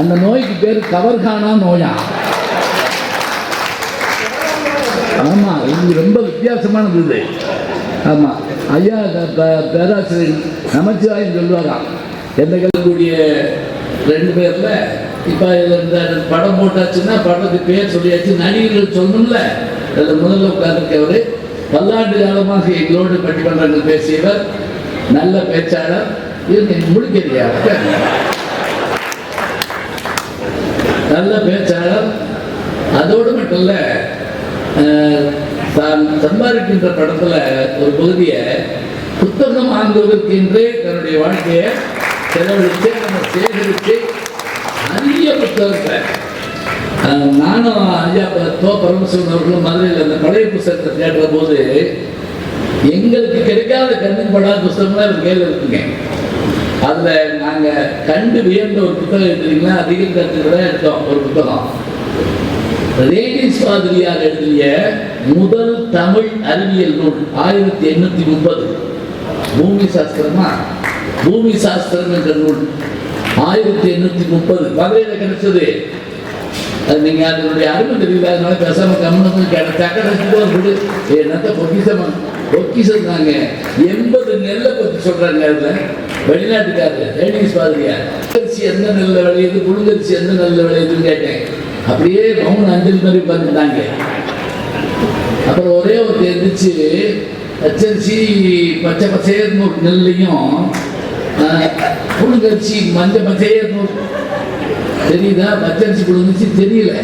அந்த நோய்க்கு பேர் கவர்கானா நோயா? ஆமா இது ரொம்ப வித்தியாசமானது இது. ஆமா ஐயா பேராசிரியர் நமச்சிவாயம் சொல்லுவாராம் எந்த கல்லூரிய ரெண்டு பேர்ல இப்ப இந்த படம் போட்டாச்சுன்னா படத்துக்கு பேர் சொல்லியாச்சு நடிகர்கள் சொல்லணும்ல. அதில் முதல்ல உட்கார்ந்துருக்கவர் பல்லாண்டு காலமாக எங்களோடு பட்டிமன்றங்கள் பேசியவர் நல்ல பேச்சாளர் இவங்க முடிக்கிறியா நல்ல பேச்சாளர். அதோடு மட்டும் இல்ல தான் சம்பாதிக்கின்ற படத்துல ஒரு பகுதியை புத்தகம் வாங்குவதற்கு என்று தன்னுடைய வாழ்க்கையை செலவழித்து நம்ம சேகரித்து நிறைய புத்தகத்தை நானும் ஐயா தோ பரமசிவன் அவர்களும் மதுரையில் அந்த பழைய புத்தகத்தை தேடுற போது எங்களுக்கு கிடைக்காத கண்ணுக்கு படாத புத்தகம்லாம் அவர் கையில் இருக்குங்க. அதில் நாங்கள் கண்டு வியந்த ஒரு புத்தகம் எடுத்தீங்கன்னா அதிகம் கருத்துக்களை எடுத்தோம் ஒரு புத்தகம். ரேடிஸ் பாதிரியார் எழுதிய முதல் தமிழ் அறிவியல் நூல் ஆயிரத்தி எண்ணூத்தி முப்பது. பூமி சாஸ்திரமா? பூமி சாஸ்திரம் என்ற நூல் ஆயிரத்தி எண்ணூத்தி முப்பது. மதுரையில கிடைச்சது. அது நீங்க அதனுடைய அருமை தெரியல அதனால பேசாம கம்மனுக்கும் கிடைச்சாக்க ஒரு என்னத்த பொக்கிசம் பொக்கிசம் தாங்க. எண்பது நெல்லை பத்தி சொல்றாங்க அதுல. வெளிநாட்டுக்காரர் லேடிஸ் பாதிரியார் அரிசி எந்த நல்ல விளையுது புழுங்கரிசி எந்த நல்ல விளையுதுன்னு கேட்டேன். அப்படியே மௌன அஞ்சல் மாதிரி உட்காந்துட்டாங்க அப்புறம் ஒரே ஒரு எந்திரிச்சு பச்சரிசி பச்சை பச்சையர்னு ஒரு நெல்லையும் புழுங்கரிசி மஞ்சள் பச்சையர்னு ஒரு தெரியுதா? பச்சரிசி புழுங்கரிசி தெரியல.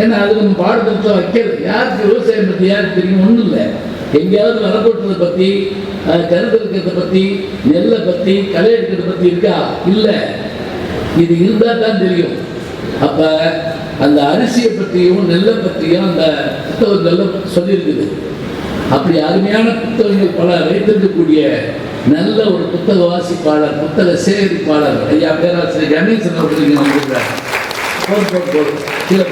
ஏன்னா அது நம்ம பாடத்திட்டம் வைக்கிறது யாருக்கு விவசாயம் பற்றி யாருக்கு தெரியும்? ஒன்றும் இல்லை. எங்கேயாவது மரப்போட்டுறதை பற்றி கருத்து இருக்கிறத பற்றி நெல்லை பற்றி களை எடுக்கிறத பற்றி இருக்கா? இல்லை. இது இருந்தால் தான் தெரியும். அப்போ அந்த அரிசியை பற்றியும் நெல்லை பற்றியும் அந்த புத்தகங்கள்ல சொல்லியிருக்குது. அப்படி அருமையான புத்தகங்கள் பல வைத்திருக்கக்கூடிய நல்ல ஒரு புத்தக வாசிப்பாளர் புத்தக சேகரிப்பாளர் ஐயா பேராசிரியர் கணேசன் அவர்கள் இங்கே வந்திருக்கிறார். போர் கீழே